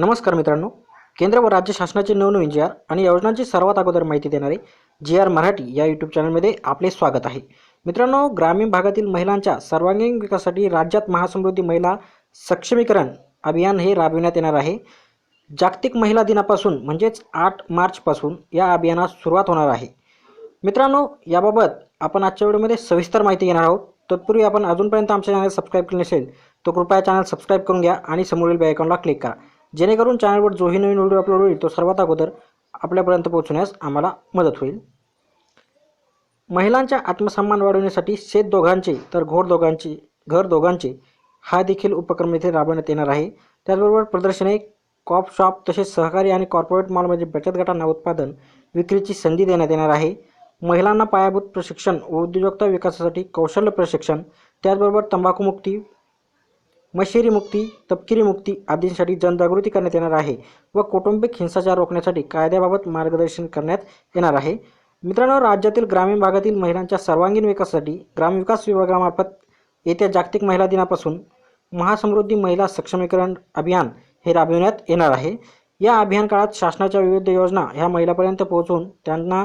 नमस्कार मित्रांनो. केंद्र व राज्य शासनाचे नवनवीन जी आर आणि योजनांची सर्वात अगोदर माहिती देणारे जी आर मराठी या यूट्यूब चॅनलमध्ये आपले स्वागत आहे. मित्रांनो ग्रामीण भागातील महिलांच्या सर्वांगीण विकासासाठी राज्यात महासमृद्धी महिला सक्षमीकरण अभियान हे राबविण्यात येणार आहे. जागतिक महिला दिनापासून म्हणजेच आठ मार्चपासून या अभियानास सुरुवात होणार आहे. मित्रांनो याबाबत आपण आजच्या व्हिडिओमध्ये सविस्तर माहिती घेणार आहोत. तत्पूर्वी आपण अजूनपर्यंत आमच्या चॅनल सबस्क्राईब केले नसेल तर कृपया चॅनल सबस्क्राईब करून घ्या आणि समोरील बेआयकॉनला क्लिक करा. जेणेकरून चॅनलवर जोही नवीन व्हिडिओ अपलोड होईल तो सर्वात अगोदर आपल्यापर्यंत पोहोचण्यास आम्हाला मदत होईल. महिलांच्या आत्मसन्मान वाढवण्यासाठी शेत दोघांचे तर घोड दोघांची घर दोघांचे हा देखील उपक्रम येथे राबवण्यात येणार आहे. त्याचबरोबर प्रदर्शने कॉप शॉप तसेच सहकारी आणि कॉर्पोरेट मॉलमध्ये बचत गटांना उत्पादन विक्रीची संधी देण्यात येणार आहे. महिलांना पायाभूत प्रशिक्षण व उद्योजकता विकासासाठी कौशल्य प्रशिक्षण त्याचबरोबर तंबाखूमुक्ती मशेरी मुक्ती तपकिरी मुक्ती आदींसाठी जनजागृती करण्यात येणार आहे व कौटुंबिक हिंसाचार रोखण्यासाठी कायद्याबाबत मार्गदर्शन करण्यात येणार आहे. मित्रांनो राज्यातील ग्रामीण भागातील महिलांच्या सर्वांगीण विकासासाठी ग्रामविकास विभागामार्फत येत्या जागतिक महिला दिनापासून महासमृद्धी महिला सक्षमीकरण अभियान हे राबविण्यात येणार आहे. या अभियान काळात शासनाच्या विविध योजना ह्या महिलापर्यंत पोहोचवून त्यांना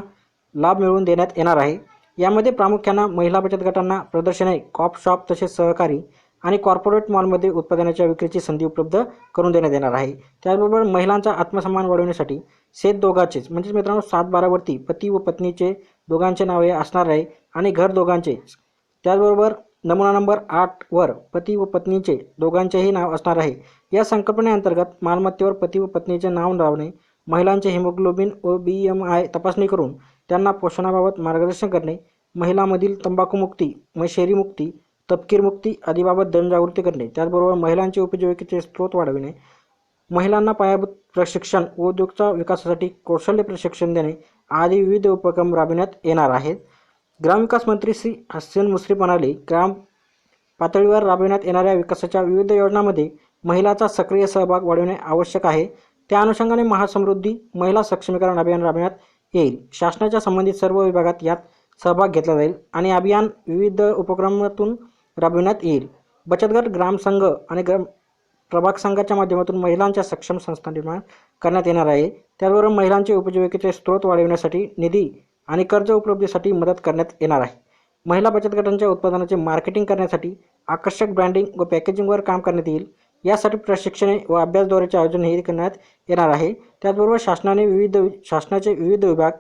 लाभ मिळवून देण्यात येणार आहे. यामध्ये प्रामुख्यानं महिला बचत गटांना प्रदर्शने कॉप शॉप तसेच सहकारी आणि कॉर्पोरेट मॉलमध्ये उत्पादनाच्या विक्रीची संधी उपलब्ध करून देण्यात येणार आहे. त्याचबरोबर महिलांचा आत्मसन्मान वाढवण्यासाठी शेत दोघांचेच म्हणजेच मित्रांनो सात बारावरती पती व पत्नीचे दोघांचे नावे असणार आहे आणि घर दोघांचेच. त्याचबरोबर नमुना नंबर आठवर पती व पत्नीचे दोघांचेही नाव असणार आहे. या संकल्पनेअंतर्गत मालमत्तेवर पती व पत्नीचे नाव लावणे महिलांचे हिमोग्लोबिन व बी एम आय तपासणी करून त्यांना पोषणाबाबत मार्गदर्शन करणे महिलांमधील तंबाखूमुक्ती व शेरीमुक्ती तपकीरमुक्ती आदीबाबत जनजागृती करणे त्याचबरोबर महिलांचे उपजीविकेचे स्रोत वाढविणे महिलांना पायाभूत प्रशिक्षण व उद्योगच्या विकासासाठी कौशल्य प्रशिक्षण देणे आदी विविध उपक्रम राबविण्यात येणार आहेत. ग्रामविकास मंत्री श्री हसन मुश्रीफ म्हणाले ग्राम पातळीवर राबविण्यात येणाऱ्या विकासाच्या विविध योजनांमध्ये महिलांचा सक्रिय सहभाग वाढविणे आवश्यक आहे. त्या अनुषंगाने महासमृद्धी महिला सक्षमीकरण अभियान राबविण्यात येईल. शासनाच्या संबंधित सर्व विभागात यात सहभाग घेतला जाईल आणि अभियान विविध उपक्रमातून राबविण्यात येईल. बचतगट ग्रामसंघ आणि ग्राम प्रभाग संघाच्या माध्यमातून महिलांच्या सक्षम संस्था निर्माण करण्यात येणार आहे. त्याचबरोबर महिलांचे उपजीविकेचे स्रोत वाढविण्यासाठी निधी आणि कर्ज उपलब्धीसाठी मदत करण्यात येणार आहे. महिला बचत गटांच्या उत्पादनाचे मार्केटिंग करण्यासाठी आकर्षक ब्रँडिंग व पॅकेजिंगवर काम करण्यात येईल. यासाठी प्रशिक्षणे व अभ्यास दौऱ्याचे आयोजन हे करण्यात येणार आहे. त्याचबरोबर शासनाने विविध शासनाचे विविध विभाग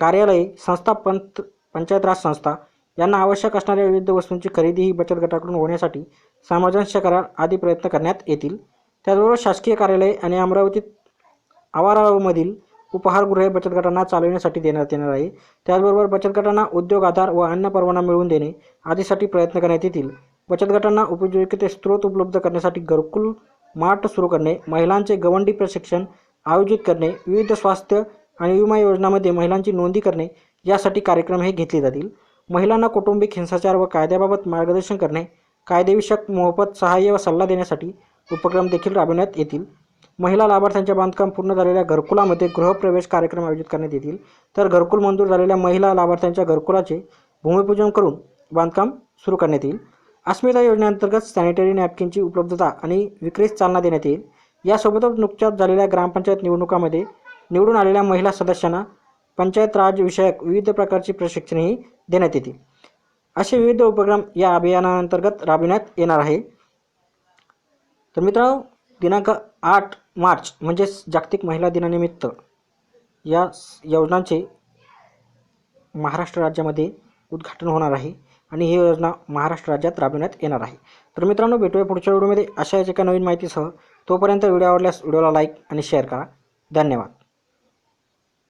कार्यालये संस्था पंत पंचायत राज संस्था यांना आवश्यक असणाऱ्या विविध वस्तूंची खरेदी ही बचत गटाकडून होण्यासाठी सामंजस्य करार आदी प्रयत्न करण्यात येतील. त्याचबरोबर शासकीय कार्यालय आणि अमरावतीत आवारामधील उपहारगृहे बचत गटांना चालविण्यासाठी देण्यात येणार आहे. त्याचबरोबर बचत गटांना उद्योग आधार व अन्न परवाना मिळवून देणे आदीसाठी प्रयत्न करण्यात येतील. बचत गटांना उपजीविकेचे स्रोत उपलब्ध करण्यासाठी घरकुल मार्ट सुरू करणे महिलांचे गवंडी प्रशिक्षण आयोजित करणे विविध स्वास्थ्य आणि विमा योजनामध्ये महिलांची नोंदी करणे यासाठी कार्यक्रम हे घेतले जातील. महिलांना कौटुंबिक हिंसाचार व कायद्याबाबत मार्गदर्शन करणे कायदेविषयक मोफत सहाय्य व सल्ला देण्यासाठी उपक्रम देखील राबविण्यात येतील. महिला लाभार्थ्यांचे बांधकाम पूर्ण झालेल्या घरकुलामध्ये गृहप्रवेश कार्यक्रम आयोजित करण्यात येतील. तर घरकुल मंजूर झालेल्या महिला लाभार्थ्यांच्या घरकुलाचे भूमिपूजन करून बांधकाम सुरू करण्यात येईल. अस्मिता योजनेअंतर्गत सॅनिटरी नॅपकिनची उपलब्धता आणि विक्रीस चालना देण्यात येईल. यासोबतच नुकत्याच झालेल्या ग्रामपंचायत निवडणुकामध्ये निवडून आलेल्या महिला सदस्यांना पंचायत राज विषयक विविध प्रकारची प्रशिक्षणही देण्यात येतील. असे विविध उपक्रम या अभियानाअंतर्गत राबविण्यात येणार आहे. तर मित्रांनो दिनांक आठ मार्च म्हणजेच जागतिक महिला दिनानिमित्त या योजनांचे महाराष्ट्र राज्यामध्ये उद्घाटन होणार आहे आणि ही योजना महाराष्ट्र राज्यात राबविण्यात येणार आहे. तर मित्रांनो भेटूया पुढच्या व्हिडिओमध्ये. अशाच एका नवीन माहितीसह तोपर्यंत व्हिडिओ आवडल्यास व्हिडिओला लाईक आणि शेअर करा. धन्यवाद.